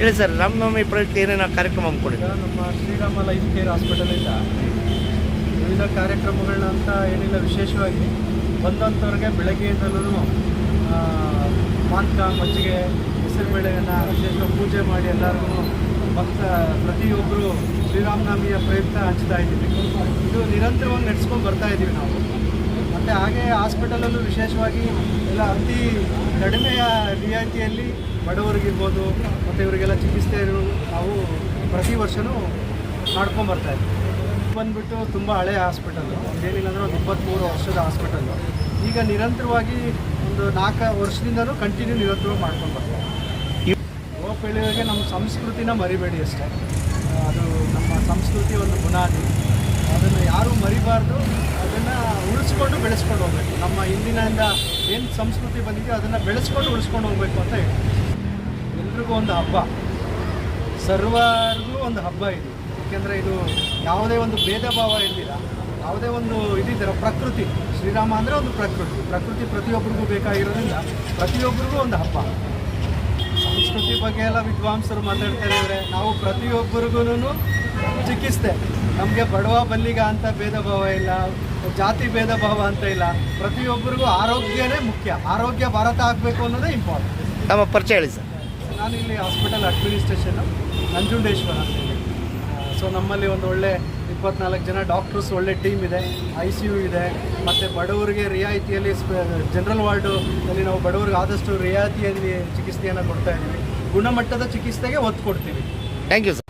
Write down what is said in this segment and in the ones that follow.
ಹೇಳಿ ಸರ್ ರಾಮನವಮಿ ಪ್ರಯುಕ್ತ ಏನೇನು ಕಾರ್ಯಕ್ರಮ ಹಮ್ಮಿಕೊಂಡಿದ್ದೀವಿ ನಮ್ಮ ಶ್ರೀರಾಮ ಲೈಫ್ ಕೇರ್ ಹಾಸ್ಪಿಟಲಿಂದ ವಿವಿಧ ಕಾರ್ಯಕ್ರಮಗಳನ್ನ ಅಂತ ಏನಿಲ್ಲ, ವಿಶೇಷವಾಗಿ ಬಂದಂಥವ್ರಿಗೆ ಬೆಳಗ್ಗೆಯಿಂದಲೂ ಮಾಂಕ ಮಜ್ಜಿಗೆ ಹೆಸರುಬೇಳೆಯನ್ನು ವಿಶೇಷ ಪೂಜೆ ಮಾಡಿ ಎಲ್ಲರಿಗೂ ಭಕ್ತ ಪ್ರತಿಯೊಬ್ಬರು ಶ್ರೀರಾಮನವಮಿಯ ಪ್ರಯುಕ್ತ ಹಂಚ್ತಾ ಇದ್ದೀವಿ. ಇದು ನಿರಂತರವಾಗಿ ನಡೆಸ್ಕೊಂಡು ಬರ್ತಾ ಇದ್ದೀವಿ ನಾವು. ಮತ್ತು ಹಾಗೆ ಹಾಸ್ಪಿಟಲಲ್ಲೂ ವಿಶೇಷವಾಗಿ ಎಲ್ಲ ಅತಿ ಕಡಿಮೆಯ ರಿಯಾಯಿತಿಯಲ್ಲಿ ಬಡವರಿಗಿರ್ಬೋದು, ಮತ್ತು ಇವರಿಗೆಲ್ಲ ಚಿಕಿತ್ಸೆ ನಾವು ಪ್ರತಿ ವರ್ಷವೂ ಮಾಡ್ಕೊಂಬರ್ತಾ ಇದ್ದೀವಿ ಬಂದ್ಬಿಟ್ಟು ತುಂಬ ಹಳೆಯ ಹಾಸ್ಪಿಟಲ್ಲು ಏನಿಲ್ಲ ಅಂದರೆ ಒಂದು ಇಪ್ಪತ್ತ್ಮೂರು ವರ್ಷದ ಹಾಸ್ಪಿಟಲ್ಲು ಈಗ ನಿರಂತರವಾಗಿ ಒಂದು ನಾಲ್ಕು ವರ್ಷದಿಂದಲೂ ಕಂಟಿನ್ಯೂ ನಿರಂತರವಾಗಿ ಮಾಡ್ಕೊಂಡು ಬರ್ತಾ ಇದ್ದೀವಿ. ಯುವ ಪೀಳಿಗೆಗೆ ನಮ್ಮ ಸಂಸ್ಕೃತಿನ ಮರಿಬೇಡಿ ಅಷ್ಟೇ. ಅದು ನಮ್ಮ ಸಂಸ್ಕೃತಿ ಒಂದು ಬುನಾದಿ. ಅದನ್ನು ಯಾರೂ ಮರಿಬಾರ್ದು. ಅದನ್ನು ಉಳಿಸ್ಕೊಂಡು ಬೆಳೆಸ್ಕೊಂಡು ಹೋಗ್ಬೇಕು. ನಮ್ಮ ಹಿಂದಿನಿಂದ ಏನು ಸಂಸ್ಕೃತಿ ಬಂದಿದೆಯೋ ಅದನ್ನು ಬೆಳೆಸ್ಕೊಂಡು ಉಳಿಸ್ಕೊಂಡು ಹೋಗ್ಬೇಕು ಅಂತ ಹೇಳಿ ಎಲ್ರಿಗೂ ಒಂದು ಹಬ್ಬ. ಸರ್ವರಿಗೂ ಒಂದು ಹಬ್ಬ ಇದು. ಏಕೆಂದರೆ ಇದು ಯಾವುದೇ ಒಂದು ಭೇದ ಭಾವ ಇರಲಿಲ್ಲ ಯಾವುದೇ ಒಂದು ಇದಿದ್ದೀರ ಪ್ರಕೃತಿ, ಶ್ರೀರಾಮ ಅಂದರೆ ಒಂದು ಪ್ರಕೃತಿ. ಪ್ರಕೃತಿ ಪ್ರತಿಯೊಬ್ಬರಿಗೂ ಬೇಕಾಗಿರೋದ್ರಿಂದ ಪ್ರತಿಯೊಬ್ಬರಿಗೂ ಒಂದು ಹಬ್ಬ. ಸಂಸ್ಕೃತಿ ಬಗ್ಗೆ ಎಲ್ಲ ವಿದ್ವಾಂಸರು ಮಾತಾಡ್ತಾರೆ ಅಂದರೆ ನಾವು ಪ್ರತಿಯೊಬ್ಬರಿಗೂ ಚಿಕಿತ್ಸೆ. ನಮಗೆ ಬಡವ ಬಲ್ಲಿಗ ಅಂತ ಭೇದ ಭಾವ ಇಲ್ಲ, ಜಾತಿ ಭೇದ ಭಾವ ಅಂತ ಇಲ್ಲ. ಪ್ರತಿಯೊಬ್ಬರಿಗೂ ಆರೋಗ್ಯನೇ ಮುಖ್ಯ. ಆರೋಗ್ಯ ಭಾರತ ಆಗಬೇಕು ಅನ್ನೋದೇ ಇಂಪಾರ್ಟೆಂಟ್ ನಮ್ಮ ಪರಿಚಯ ಹೇಳಿ ಸರ್. ನಾನು ಇಲ್ಲಿ ಹಾಸ್ಪಿಟಲ್ ಅಡ್ಮಿನಿಸ್ಟ್ರೇಷನು ನಂಜುಂಡೇಶ್ವರ ಅಂತ ಹೇಳಿ. ಸೊ ನಮ್ಮಲ್ಲಿ ಒಂದು ಒಳ್ಳೆ ಇಪ್ಪತ್ನಾಲ್ಕು ಜನ ಡಾಕ್ಟರ್ಸ್ ಒಳ್ಳೆ ಟೀಮ್ ಇದೆ ಐ ಸಿ ಯು ಇದೆ, ಮತ್ತು ಬಡವರಿಗೆ ರಿಯಾಯಿತಿಯಲ್ಲಿ ಜನರಲ್ ವಾರ್ಡು ಅಲ್ಲಿ ನಾವು ಬಡವರಿಗೆ ಆದಷ್ಟು ರಿಯಾಯಿತಿಯಲ್ಲಿ ಚಿಕಿತ್ಸೆಯನ್ನು ಕೊಡ್ತಾ ಇದ್ದೀವಿ ಗುಣಮಟ್ಟದ ಚಿಕಿತ್ಸೆಗೆ ಒತ್ತು ಕೊಡ್ತೀವಿ. ಥ್ಯಾಂಕ್ ಯು ಸರ್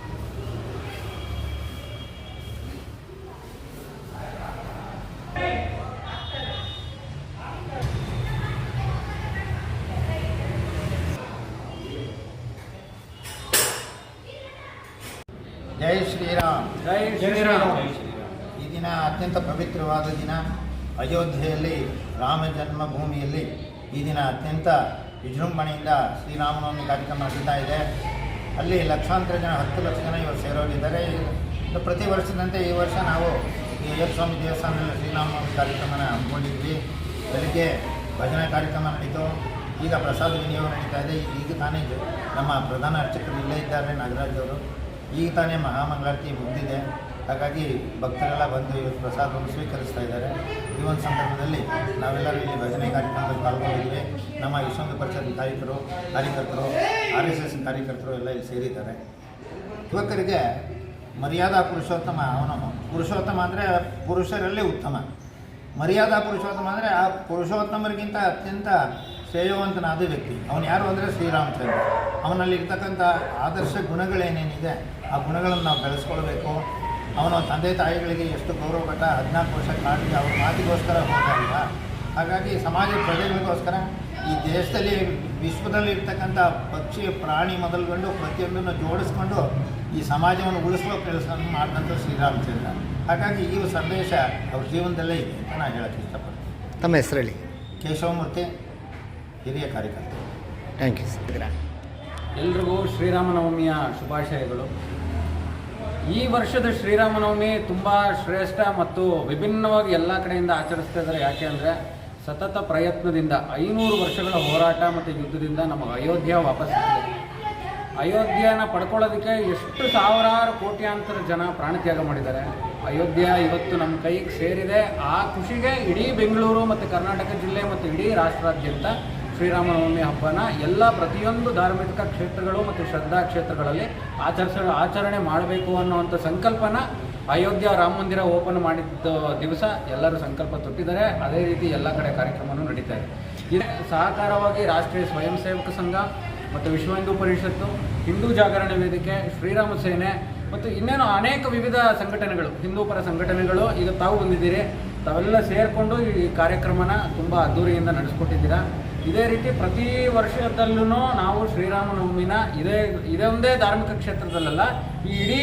ಜೈ ಶ್ರೀರಾಮ್. ಜೈ ಶ್ರೀರಾಮ್. ಈ ದಿನ ಅತ್ಯಂತ ಪವಿತ್ರವಾದ ದಿನ. ಅಯೋಧ್ಯೆಯಲ್ಲಿ ರಾಮ ಜನ್ಮಭೂಮಿಯಲ್ಲಿ ಈ ದಿನ ಅತ್ಯಂತ ವಿಜೃಂಭಣೆಯಿಂದ ಶ್ರೀರಾಮನವಮಿ ಕಾರ್ಯಕ್ರಮ ನಡೀತಾ ಇದೆ. ಅಲ್ಲಿ ಲಕ್ಷಾಂತರ ಜನ ಹತ್ತು ಲಕ್ಷ ಜನ ಇವರು ಸೇರೋರಿದ್ದಾರೆ. ಪ್ರತಿ ವರ್ಷದಂತೆ ಈ ವರ್ಷ ನಾವು ಈ ಅಯ್ಯಪ್ಪ ಸ್ವಾಮಿ ದೇವಸ್ಥಾನದಲ್ಲಿ ಶ್ರೀರಾಮನವಮಿ ಕಾರ್ಯಕ್ರಮನ ಹಮ್ಮಿಕೊಂಡಿದ್ವಿ. ಬೆಳಿಗ್ಗೆ ಭಜನೆ ಕಾರ್ಯಕ್ರಮ ನಡೀತು. ಈಗ ಪ್ರಸಾದ ವಿನಿಯೋಗ ನಡೀತಾ ಇದೆ. ಈಗ ತಾನೇ ನಮ್ಮ ಪ್ರಧಾನ ಅರ್ಚಕರು ಇಲ್ಲೇ ಇದ್ದಾರೆ ನಾಗರಾಜ್ ಅವರು. ಈಗ ತಾನೇ ಮಹಾಮಂಗಳಾರತಿ ಮುಗಿದಿದೆ. ಹಾಗಾಗಿ ಭಕ್ತರೆಲ್ಲ ಬಂದು ಇವತ್ತು ಪ್ರಸಾದವನ್ನು ಸ್ವೀಕರಿಸ್ತಾ ಇದ್ದಾರೆ. ಈ ಒಂದು ಸಂದರ್ಭದಲ್ಲಿ ನಾವೆಲ್ಲರೂ ಇಲ್ಲಿ ಭಜನೆ ಕಾರ್ಯಕ್ರಮದಲ್ಲಿ ಪಾಲ್ಗೊಂಡಿದ್ದೀವಿ. ನಮ್ಮ ವಿಶ್ವಂಗ ಪರಿಷತ್ ಕಾರ್ಯಕರು ಕಾರ್ಯಕರ್ತರು, ಆರ್ ಎಸ್ ಎಸ್ ಕಾರ್ಯಕರ್ತರು ಎಲ್ಲ ಇಲ್ಲಿ ಸೇರಿದ್ದಾರೆ. ಯುವಕರಿಗೆ ಮರ್ಯಾದಾ ಪುರುಷೋತ್ತಮ, ಅವನು ಪುರುಷೋತ್ತಮ ಅಂದರೆ ಪುರುಷರಲ್ಲೇ ಉತ್ತಮ. ಮರ್ಯಾದಾ ಪುರುಷೋತ್ತಮ ಅಂದರೆ ಆ ಪುರುಷೋತ್ತಮರಿಗಿಂತ ಅತ್ಯಂತ ಶ್ರೇಯವಂತನಾದ ವ್ಯಕ್ತಿ. ಅವನು ಯಾರು ಅಂದರೆ ಶ್ರೀರಾಮಚಂದ್ರ ಅವನಲ್ಲಿ ಇರ್ತಕ್ಕಂಥ ಆದರ್ಶ ಗುಣಗಳೇನೇನಿದೆ ಆ ಗುಣಗಳನ್ನು ನಾವು ಬೆಳೆಸ್ಕೊಳ್ಬೇಕು. ಅವನ ತಂದೆ ತಾಯಿಗಳಿಗೆ ಎಷ್ಟು ಗೌರವ ಕೊಟ್ಟ ಹದಿನಾಲ್ಕು ವರ್ಷ ಕಾಡಿಗೆ ಅವ್ರ ಮಾತಿಗೋಸ್ಕರ ಹೋಗಲ್ಲ ಹಾಗಾಗಿ ಸಮಾಜ ಪ್ರಜೆಗಳಿಗೋಸ್ಕರ ಈ ದೇಶದಲ್ಲಿ ವಿಶ್ವದಲ್ಲಿ ಇರ್ತಕ್ಕಂಥ ಪಕ್ಷಿ ಪ್ರಾಣಿ ಮೊದಲುಗೊಂಡು ಪ್ರತಿಯೊಂದನ್ನು ಜೋಡಿಸ್ಕೊಂಡು ಈ ಸಮಾಜವನ್ನು ಉಳಿಸುವ ಕೆಲಸವನ್ನು ಮಾಡಿದಂಥ ಶ್ರೀರಾಮಚಂದ್ರ ಹಾಗಾಗಿ ಈ ಸಂದೇಶ ಅವ್ರ ಜೀವನದಲ್ಲೇ ಇದೆ ಅಂತ ನಾನು ಹೇಳಕ್ಕೆ ಇಷ್ಟಪಡ್ತೀನಿ. ತಮ್ಮ ಹೆಸರಲ್ಲಿ ಕೇಶವಮೂರ್ತಿ. ಹಿರಿಯ ಕಾರ್ಯಕರ್ತ ಥ್ಯಾಂಕ್ ಯು ಎಲ್ರಿಗೂ ಶ್ರೀರಾಮನವಮಿಯ ಶುಭಾಶಯಗಳು. ಈ ವರ್ಷದ ಶ್ರೀರಾಮನವಮಿ ತುಂಬ ಶ್ರೇಷ್ಠ ಮತ್ತು ವಿಭಿನ್ನವಾಗಿ ಎಲ್ಲ ಕಡೆಯಿಂದ ಆಚರಿಸ್ತಾ ಇದ್ದಾರೆ. ಯಾಕೆ ಅಂದರೆ ಸತತ ಪ್ರಯತ್ನದಿಂದ ಐನೂರು ವರ್ಷಗಳ ಹೋರಾಟ ಮತ್ತು ಯುದ್ಧದಿಂದ ನಮಗೆ ಅಯೋಧ್ಯೆ ವಾಪಸ್ ಸಿಕ್ಕಿದೆ ಅಯೋಧ್ಯೆಯನ್ನು ಪಡ್ಕೊಳ್ಳೋದಕ್ಕೆ ಎಷ್ಟು ಸಾವಿರಾರು ಕೋಟ್ಯಾಂತರ ಜನ ಪ್ರಾಣತ್ಯಾಗ ಮಾಡಿದ್ದಾರೆ. ಅಯೋಧ್ಯೆ ಇವತ್ತು ನಮ್ಮ ಕೈಗೆ ಸೇರಿದೆ. ಆ ಖುಷಿಗೆ ಇಡೀ ಬೆಂಗಳೂರು ಮತ್ತು ಕರ್ನಾಟಕ ಜಿಲ್ಲೆ ಮತ್ತು ಇಡೀ ರಾಷ್ಟ್ರಾದ್ಯಂತ ಶ್ರೀರಾಮನವಮಿ ಹಬ್ಬನ ಎಲ್ಲ ಪ್ರತಿಯೊಂದು ಧಾರ್ಮಿಕ ಕ್ಷೇತ್ರಗಳು ಮತ್ತು ಶ್ರದ್ಧಾ ಕ್ಷೇತ್ರಗಳಲ್ಲಿ ಆಚರಿಸ, ಆಚರಣೆ ಮಾಡಬೇಕು ಅನ್ನುವಂಥ ಸಂಕಲ್ಪನ ಅಯೋಧ್ಯ ರಾಮ ಮಂದಿರ ಓಪನ್ ಮಾಡಿದ್ದ ದಿವಸ ಎಲ್ಲರೂ ಸಂಕಲ್ಪ ತೊಟ್ಟಿದ್ದಾರೆ. ಅದೇ ರೀತಿ ಎಲ್ಲ ಕಡೆ ಕಾರ್ಯಕ್ರಮನೂ ನಡೀತಾ ಇದೆ. ಇದೇ ಸಹಕಾರವಾಗಿ ರಾಷ್ಟ್ರೀಯ ಸ್ವಯಂ ಸೇವಕ ಸಂಘ ಮತ್ತು ವಿಶ್ವ ಹಿಂದೂ ಪರಿಷತ್ತು, ಹಿಂದೂ ಜಾಗರಣೆ ವೇದಿಕೆ, ಶ್ರೀರಾಮ ಸೇನೆ ಮತ್ತು ಇನ್ನೇನು ಅನೇಕ ವಿವಿಧ ಸಂಘಟನೆಗಳು, ಹಿಂದೂ ಪರ ಸಂಘಟನೆಗಳು ಈಗ ತಾವು ಬಂದಿದ್ದೀರಿ. ತಾವೆಲ್ಲ ಸೇರಿಕೊಂಡು ಈ ಕಾರ್ಯಕ್ರಮನ ತುಂಬ ಅದ್ದೂರಿಯಿಂದ ನಡೆಸ್ಕೊಟ್ಟಿದ್ದೀರಾ. ಇದೇ ರೀತಿ ಪ್ರತಿ ವರ್ಷದಲ್ಲೂ ನಾವು ಶ್ರೀರಾಮನವಮಿನ ಇದೇ ಇದೊಂದೇ ಧಾರ್ಮಿಕ ಕ್ಷೇತ್ರದಲ್ಲ ಇಡೀ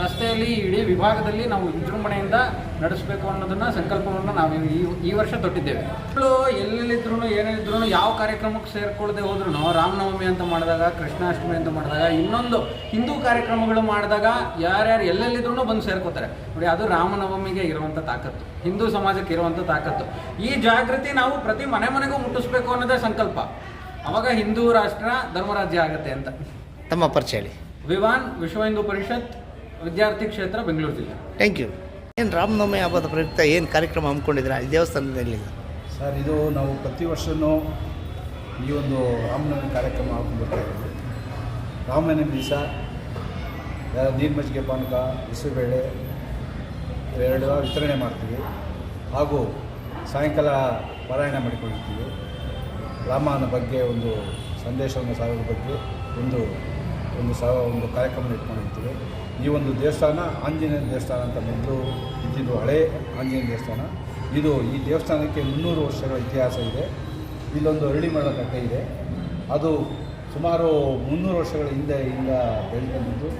ರಸ್ತೆಯಲ್ಲಿ ಈ ಇಡೀ ವಿಭಾಗದಲ್ಲಿ ನಾವು ವಿಜೃಂಭಣೆಯಿಂದ ನಡೆಸಬೇಕು ಅನ್ನೋದನ್ನ ಸಂಕಲ್ಪವನ್ನು ನಾವು ಈ ಈ ವರ್ಷ ತೊಟ್ಟಿದ್ದೇವೆ. ಮಕ್ಕಳು ಎಲ್ಲೆಲ್ಲಿದ್ರು ಏನೇನಿದ್ರು ಯಾವ ಕಾರ್ಯಕ್ರಮಕ್ಕೆ ಸೇರ್ಕೊಳ್ಳದೆ ಹೋದ್ರು ರಾಮನವಮಿ ಅಂತ ಮಾಡಿದಾಗ, ಕೃಷ್ಣಾಷ್ಟಮಿ ಅಂತ ಮಾಡಿದಾಗ, ಇನ್ನೊಂದು ಹಿಂದೂ ಕಾರ್ಯಕ್ರಮಗಳು ಮಾಡಿದಾಗ ಯಾರ್ಯಾರು ಎಲ್ಲೆಲ್ಲಿದ್ರು ಬಂದು ಸೇರ್ಕೋತಾರೆ. ನೋಡಿ, ಅದು ರಾಮನವಮಿಗೆ ಇರುವಂಥ ತಾಕತ್ತು, ಹಿಂದೂ ಸಮಾಜಕ್ಕೆ ಇರುವಂಥ ತಾಕತ್ತು. ಈ ಜಾಗೃತಿ ನಾವು ಪ್ರತಿ ಮನೆ ಮನೆಗೂ ಮುಟ್ಟಿಸ್ಬೇಕು ಅನ್ನೋದೇ ಸಂಕಲ್ಪ. ಅವಾಗ ಹಿಂದೂ ರಾಷ್ಟ್ರ ಧರ್ಮರಾಜ್ಯ ಆಗುತ್ತೆ ಅಂತ. ತಮ್ಮ ಪರಿಚಯ ಹೇಳಿ. ವಿವಾನ್ ವಿಶ್ವ ಹಿಂದೂ ಪರಿಷತ್ ವಿದ್ಯಾರ್ಥಿ ಕ್ಷೇತ್ರ ಬೆಂಗಳೂರು ಜಿಲ್ಲೆ. ಥ್ಯಾಂಕ್ ಯು ಏನು ರಾಮನವಮಿ ಹಬ್ಬದ ಪ್ರಯುಕ್ತ ಏನು ಕಾರ್ಯಕ್ರಮ ಹಮ್ಮಿಕೊಂಡಿದ್ದೀರಾ? ಈ ದೇವಸ್ಥಾನದಲ್ಲಿ? ಸರ್ ಇದು ನಾವು ಪ್ರತಿ ವರ್ಷವೂ ಈ ಒಂದು ರಾಮನವಮಿ ಕಾರ್ಯಕ್ರಮ ಹಾಕೊಂಡು ಬರ್ತಾ ಇದ್ದೀವಿ ರಾಮನವಮಿ ದಿವಸ ನೀರು ಮಜ್ಜಿಗೆ ಪಾನಕ ಹೆಸರುಬೇಳೆ ಎರಡು ವಿತರಣೆ ಮಾಡ್ತೀವಿ. ಹಾಗೂ ಸಾಯಂಕಾಲ ಪಾರಾಯಣ ಮಾಡಿಕೊಂಡಿರ್ತೀವಿ. ರಾಮನ ಬಗ್ಗೆ ಒಂದು ಸಂದೇಶವನ್ನು ಸಾರೋದ್ರ ಬಗ್ಗೆ ಒಂದು ಒಂದು ಸಹ ಒಂದು ಕಾರ್ಯಕ್ರಮ ಇಟ್ಕೊಂಡಿರ್ತೀವಿ. ಈ ಒಂದು ದೇವಸ್ಥಾನ ಆಂಜನೇಯ ದೇವಸ್ಥಾನ ಅಂತ ಮೊದಲು ಇದ್ದಿದ್ದು ಹಳೆ ಆಂಜನೇಯ ದೇವಸ್ಥಾನ. ಇದು ಈ ದೇವಸ್ಥಾನಕ್ಕೆ ಮುನ್ನೂರು ವರ್ಷಗಳ ಇತಿಹಾಸ ಇದೆ. ಇಲ್ಲೊಂದು ಅರಳಿ ಮರದ ಕಟ್ಟೆ ಇದೆ. ಅದು ಸುಮಾರು ಮುನ್ನೂರು ವರ್ಷಗಳ ಹಿಂದೆ ಇಂದ ಬೆಳೆದು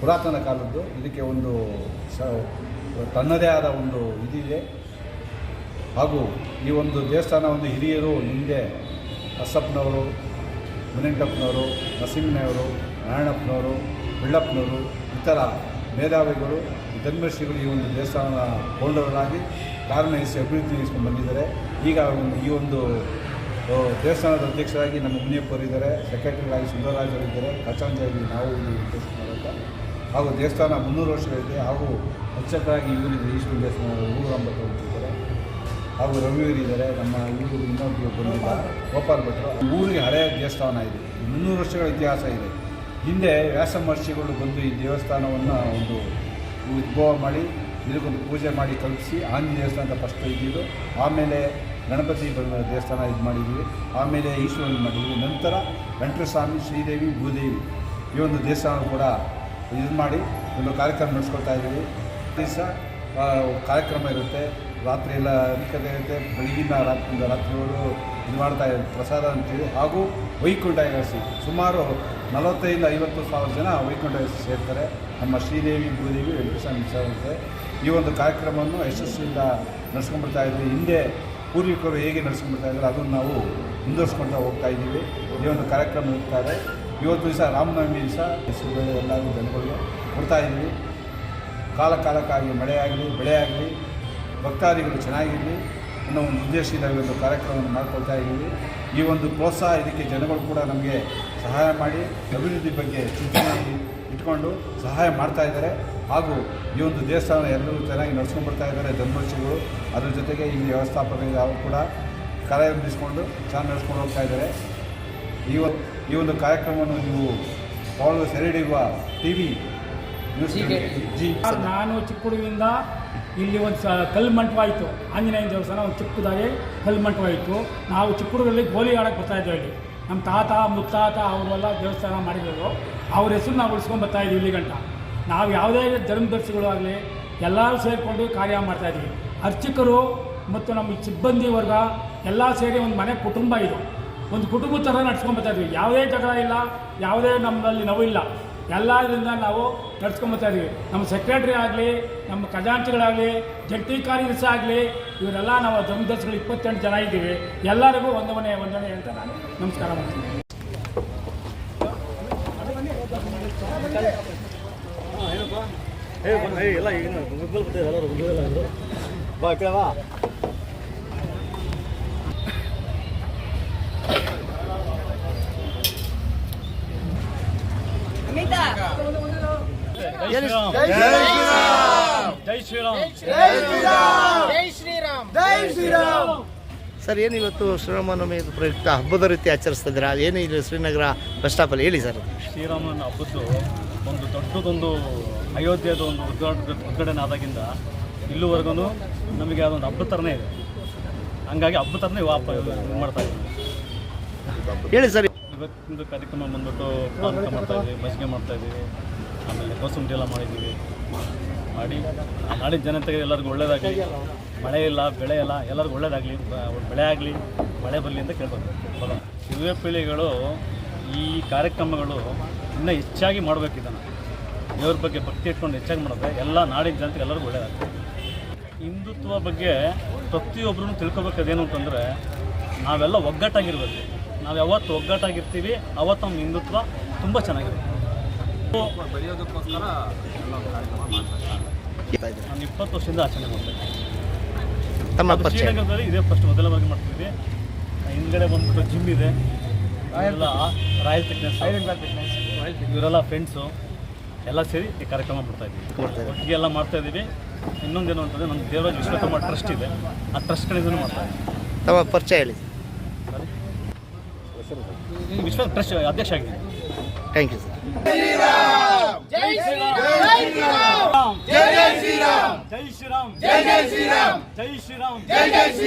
ಪುರಾತನ ಕಾಲದ್ದು. ಇದಕ್ಕೆ ಒಂದು ಸ, ತನ್ನದೇ ಆದ ಒಂದು ಇದಿದೆ. ಹಾಗೂ ಈ ಒಂದು ದೇವಸ್ಥಾನ ಒಂದು ಹಿರಿಯರು ಹಿಂದೆ ಅಸಪ್ನವರು ಮುನಿಂಟಪ್ಪನವರು ನರಸಿಂಹನವರು ನಾರಾಯಣಪ್ಪನವರು, ಬೆಳ್ಳಪ್ಪನವರು, ಇತರ ಮೇಧಾವಿಗಳು, ಧರ್ಮಶ್ರೀಗಳು ಈ ಒಂದು ದೇವಸ್ಥಾನ ಕೊಂಡವರಾಗಿ ಕಾರ್ಯನಿರ್ವಹಿಸಿ ಅಭಿವೃದ್ಧಿಸ್ಕೊಂಡು ಬಂದಿದ್ದಾರೆ. ಈಗ ಈ ಒಂದು ದೇವಸ್ಥಾನದ ಅಧ್ಯಕ್ಷರಾಗಿ ನಮ್ಮ ಮುನಿಯಪ್ಪರಿದ್ದಾರೆ ಸೆಕ್ರೆಟರಿಗಳಾಗಿ ಸುಂದರರಾಜರಿದ್ದಾರೆ ಖಚಾಂಜಾಗಿ ನಾವು ದೇವಸ್ಥಾನ ಹಾಗೂ ದೇವಸ್ಥಾನ ಮುನ್ನೂರು ವರ್ಷಗಳಿದೆ, ಹಾಗೂ ಅರ್ಚಕರಾಗಿ ಇವರಿದ್ದಾರೆ ಈಶ್ವರ ದೇವಸ್ಥಾನ ಊರಂಬತ್ತು ಅಂತಿದ್ದಾರೆ ಹಾಗೂ ರವಿಯವರು ಇದ್ದಾರೆ, ನಮ್ಮ ಇವರು ಇನ್ನೊಬ್ಬರು ಬಂದಿದ್ದಾರೆ, ಗೋಪಾಲ್ ಭಟ್ರು. ಊರಿಗೆ ಹಳೆಯ ದೇವಸ್ಥಾನ ಇದೆ, ಮುನ್ನೂರು ವರ್ಷಗಳ ಇತಿಹಾಸ ಇದೆ. ಹಿಂದೆ ವ್ಯಾಸ ಮಹರ್ಷಿಗಳು ಬಂದು ಈ ದೇವಸ್ಥಾನವನ್ನು ಒಂದು ಉದ್ಭವ ಮಾಡಿ ಇದಕ್ಕೊಂದು ಪೂಜೆ ಮಾಡಿ ಕಲ್ಪಿಸಿ ಆಂಜನೇಯ ದೇವಸ್ಥಾನದ ಫಸ್ಟ್ ಇದ್ದಿದ್ದು, ಆಮೇಲೆ ಗಣಪತಿ ದೇವಸ್ಥಾನ ಇದು ಮಾಡಿದ್ವಿ. ಆಮೇಲೆ ಈಶ್ವರನ ಮಾಡಿದ್ವಿ. ನಂತರ ವೆಂಕಟಸ್ವಾಮಿ, ಶ್ರೀದೇವಿ, ಭೂದೇವಿ ಈ ಒಂದು ದೇವಸ್ಥಾನ ಕೂಡ ಇದು ಮಾಡಿ ಒಂದು ಕಾರ್ಯಕ್ರಮ ನಡೆಸ್ಕೊಳ್ತಾ ಇದ್ದೀವಿ. ದಿವಸ ಕಾರ್ಯಕ್ರಮ ಇರುತ್ತೆ. ರಾತ್ರಿ ಎಲ್ಲ ಅಧಿಕತೆ ಇರುತ್ತೆ. ಬೆಳಗಿನ ರಾತ್ರಿ ರಾತ್ರಿಗಳು ಇದು ಮಾಡ್ತಾ ಪ್ರಸಾದ ಅಂತೀವಿ. ಹಾಗೂ ವೈಕುಂಠ ಏಕಾದಶಿ. ಸುಮಾರು ನಲವತ್ತೈದು ಐವತ್ತು ಸಾವಿರ ಜನ ವೈಕುಂಠ ಸೇರ್ತಾರೆ. ನಮ್ಮ ಶ್ರೀದೇವಿ ಭೂದೇವಿ ವೆಂಕಟೇಶ್ವರ ಸೇರುತ್ತೆ ಈ ಒಂದು ಕಾರ್ಯಕ್ರಮವನ್ನು ಯಶಸ್ವಿಯಿಂದ ನಡೆಸ್ಕೊಂಡ್ಬಿಡ್ತಾ ಇದ್ದೀವಿ ಹಿಂದೆ ಪೂರ್ವಿಕರು ಹೇಗೆ ನಡೆಸ್ಕೊಂಡ್ಬಿಡ್ತಾ ಇದ್ದಾರೆ, ಅದನ್ನು ನಾವು ಮುಂದುವರ್ಸ್ಕೊಳ್ತಾ ಹೋಗ್ತಾ ಇದ್ದೀವಿ. ಈ ಒಂದು ಕಾರ್ಯಕ್ರಮ ಇರ್ತಾರೆ ಇವತ್ತು ದಿವಸ ರಾಮನವಮಿ ದಿವಸ ಎಲ್ಲರೂ ಜನಗಳಿಗೆ ಕೊಡ್ತಾ ಇದ್ದೀವಿ. ಕಾಲ ಕಾಲಕ್ಕಾಗಿ ಮಳೆಯಾಗಲಿ, ಬೆಳೆಯಾಗಲಿ, ಭಕ್ತಾದಿಗಳು ಚೆನ್ನಾಗಿರಲಿ. ಅನ್ನೋ ಒಂದು ಉದ್ದೇಶದಿಂದ ಈ ಒಂದು ಕಾರ್ಯಕ್ರಮವನ್ನು ಮಾಡ್ಕೊಳ್ತಾ ಇದ್ದೀವಿ. ಈ ಒಂದು ಪ್ರೋತ್ಸಾಹ ಇದಕ್ಕೆ ಜನಗಳು ಕೂಡ ನಮಗೆ ಸಹಾಯ ಮಾಡಿ ಅಭಿವೃದ್ಧಿ ಬಗ್ಗೆ ಚಿಂತನೆ ಇಟ್ಕೊಂಡು ಸಹಾಯ ಮಾಡ್ತಾ ಇದ್ದಾರೆ. ಹಾಗೂ ಈ ಒಂದು ದೇವಸ್ಥಾನ ಎಲ್ಲರೂ ಚೆನ್ನಾಗಿ ನಡ್ಸ್ಕೊಂಡು ಬರ್ತಾ ಇದ್ದಾರೆ ಧರ್ಮರ್ಷಿಗಳು ಅದ್ರ ಜೊತೆಗೆ ಈ ವ್ಯವಸ್ಥಾಪಕರಿಗೆ ಅವರು ಕೂಡ ಕಾರ್ಯನಿರ್ವಹಿಸ್ಕೊಂಡು ಚೆನ್ನಾಗಿ ನಡೆಸ್ಕೊಂಡು ಹೋಗ್ತಾ ಇದ್ದಾರೆ. ಈ ಒಂದು ಈ ಒಂದು ಕಾರ್ಯಕ್ರಮವನ್ನು ನೀವು ಫಾಲೋ ಸೆರೆಡಿರುವ ಟಿ ವಿ ನಾನು ಚಿಕ್ಕ ಇಲ್ಲಿ ಒಂದು ಸ ಕಲ್ಲು ಮಂಟಪ ಆಯಿತು ಆಂಜನೇಯನ ದೇವಸ್ಥಾನ ಒಂದು ಚಿಕ್ಕದಾಗಿ ಕಲ್ಲು ಮಂಟಪ ಇತ್ತು ನಾವು ಚಿಕ್ಕದಲ್ಲಿ ಗೋಲಿ ಆಡೋಕ್ಕೆ ಇದ್ವಿ ಇಲ್ಲಿ ನಮ್ಮ ತಾತ, ಮುತ್ತಾತ ಅವರೆಲ್ಲ ದೇವಸ್ಥಾನ ಮಾಡಿದ್ರು ಅವ್ರ ಹೆಸರು ನಾವು ಉಳಿಸ್ಕೊಂಡು ಇದ್ವಿ ಇಲ್ಲಿ ಗಂಟ. ನಾವು ಯಾವುದೇ ಧರ್ಮದರ್ಶಿಗಳು ಆಗಲಿ, ಎಲ್ಲರೂ ಸೇರಿಕೊಂಡು ಕಾರ್ಯ ಮಾಡ್ತಾ ಇದ್ವಿ. ಅರ್ಚಕರು ಮತ್ತು ನಮ್ಮ ಸಿಬ್ಬಂದಿ ವರ್ಗ ಎಲ್ಲ ಸೇರಿ ಒಂದು ಮನೆ ಕುಟುಂಬ ಇದು. ಒಂದು ಕುಟುಂಬದ ಥರ ನಡ್ಸ್ಕೊಂಡು ಬರ್ತಾ ಇದ್ವಿ. ಯಾವುದೇ ಜಗಳ ಇಲ್ಲ, ಯಾವುದೇ ನಮ್ಮಲ್ಲಿ ನೋವಿಲ್ಲ. ಎಲ್ಲದರಿಂದ ನಾವು ನಡ್ಸ್ಕೊಂಬತ್ತಾ ಇದೀವಿ. ನಮ್ಮ ಸೆಕ್ರೆಟ್ರಿ ಆಗಲಿ, ನಮ್ಮ ಖಜಾಂಚಿಗಳಾಗಲಿ, ಜಂಟಿ ಕಾರ್ಯದರ್ಶಿ ಆಗಲಿ, ಇವರೆಲ್ಲ ನಾವು ಧರ್ಮದರ್ಶಿಗಳು ಇಪ್ಪತ್ತೆಂಟು ಜನ ಇದ್ದೀವಿ. ಎಲ್ಲರಿಗೂ ಒಂದವನೇ ಒಂದನೇ ಅಂತ ನಾನು ನಮಸ್ಕಾರ ಮಾಡ್ತೀನಿ. ಸರ್ ಏನು ಇವತ್ತು ಶ್ರೀರಾಮನವಮಿ ಪ್ರಯುಕ್ತ ಹಬ್ಬದ ರೀತಿ ಆಚರಿಸ್ತಾ ಇದ್ದೀರಾ ಏನು ಇಲ್ಲಿ ಶ್ರೀನಗರ ಬಸ್ ಸ್ಟಾಪಲ್ಲಿ ಹೇಳಿ ಸರ್. ಶ್ರೀರಾಮನ ಹಬ್ಬದ್ದು ಒಂದು ದೊಡ್ಡದೊಂದು ಅಯೋಧ್ಯೆದ ಒಂದು ಉದ್ಘಾಟನೆ ಉದ್ಘಾಟನೆ ಆದಾಗಿಂದ ಇಲ್ಲಿವರೆಗೂ ನಮಗೆ ಅದೊಂದು ಹಬ್ಬದ ಥರನೇ ಇದೆ. ಹಂಗಾಗಿ ಹಬ್ಬದ ಥರನೇ ಮಾಡ್ತಾ ಇದ್ದೀವಿ. ಹೇಳಿ ಸರ್ ಇವತ್ತಿಂದು ಕಾರ್ಯಕ್ರಮ ಬಂದ್ಬಿಟ್ಟು ಪಾನಕ ಮಾಡ್ತಾ ಇದ್ದೀವಿ ಮಜ್ಜಿಗೆ ಮಾಡ್ತಾ ಇದ್ದೀವಿ ಆಮೇಲೆ ಕೋಸುಂಟಿ ಎಲ್ಲ ಮಾಡಿದ್ದೀವಿ. ಮಾಡಿ ನಾಡಿನ ಜನತೆಗೆ ಎಲ್ಲರಿಗೂ ಒಳ್ಳೇದಾಗಲಿ, ಮಳೆ ಇಲ್ಲ, ಬೆಳೆ ಇಲ್ಲ, ಎಲ್ಲರಿಗೂ ಒಳ್ಳೇದಾಗಲಿ ಬೆಳೆ ಆಗಲಿ, ಮಳೆ ಬರಲಿ ಅಂತ ಕೇಳ್ಬೋದು. ಹೌದಾ ಯುವ ಪೀಳಿಗೆಗಳು ಈ ಕಾರ್ಯಕ್ರಮಗಳು ಇನ್ನೂ ಹೆಚ್ಚಾಗಿ ಮಾಡಬೇಕು ಇದನ್ನು. ದೇವ್ರ ಬಗ್ಗೆ ಭಕ್ತಿ ಇಟ್ಕೊಂಡು ಹೆಚ್ಚಾಗಿ ಮಾಡಿದ್ರೆ ಎಲ್ಲ ನಾಡಿನ ಜನತೆಗೆ ಎಲ್ಲರಿಗೂ ಒಳ್ಳೇದಾಗ್ತದೆ. ಹಿಂದುತ್ವ ಬಗ್ಗೆ ಪ್ರತಿಯೊಬ್ಬರೂ ತಿಳ್ಕೊಬೇಕಾದೇನು ಅಂತಂದರೆ ನಾವೆಲ್ಲ ಒಗ್ಗಟ್ಟಾಗಿರ್ಬೇಕು. ನಾವು ಯಾವತ್ತು ಒಗ್ಗಟ್ಟಾಗಿರ್ತೀವಿ ಅವತ್ತು ನಮ್ಮ ಹಿಂದುತ್ವ ತುಂಬ ಚೆನ್ನಾಗಿರುತ್ತೆ. ನಾನು ಇಪ್ಪತ್ತು ವರ್ಷದಿಂದ ಆಚರಣೆ ಮಾಡ್ತೇನೆ ತಮ್ಮ ಪರಿಚಯ. ಶ್ರೀನಗರದಲ್ಲಿ ಇದೇ ಫಸ್ಟ್ ಮೊದಲ ಬಾರಿ ಮಾಡ್ತಿದ್ವಿ. ಹಿಂದ್ಗಡೆ ಬಂದ್ಬಿಟ್ಟು ಜಿಮ್ ಇದೆ. ಎಲ್ಲ ರಾಯಲ್ ಫಿಟ್ನೆಸ್ ಇವರೆಲ್ಲ ಫ್ರೆಂಡ್ಸು ಎಲ್ಲ ಸೇರಿ ಈ ಕಾರ್ಯಕ್ರಮ ಮಾಡ್ತಾ ಇದ್ದೀವಿ. ಒಟ್ಟಿಗೆ ಎಲ್ಲ ಮಾಡ್ತಾ ಇದ್ದೀವಿ. ಇನ್ನೊಂದೇನು ಅಂತಂದರೆ ನಮ್ಮ ದೇವರಾಜ್ ವಿಶ್ವಕರ್ಮ ಟ್ರಸ್ಟ್ ಇದೆ. ಆ ಟ್ರಸ್ಟ್ ಕಡೆಯಿಂದನೂ ಮಾಡ್ತಾ ಇದ್ದೀವಿ. ತಮ್ಮ ಪರಿಚಯ ಹೇಳಿ. ವಿಶ್ವ ಟ್ರಸ್ಟ್ ಅಧ್ಯಕ್ಷ ಆಗಿದ್ದೀನಿ. ಥ್ಯಾಂಕ್ ಯು ಸರ್ ಜೈ ಶ್ರೀರಾಮ್. ಜೈ ಶ್ರೀರಾಮ್. ಜೈ ಜೈ ಶ್ರೀರಾಮ್. ಜೈ ಶ್ರೀರಾಮ್. ಜೈ ಜೈ ಶ್ರೀರಾಮ್.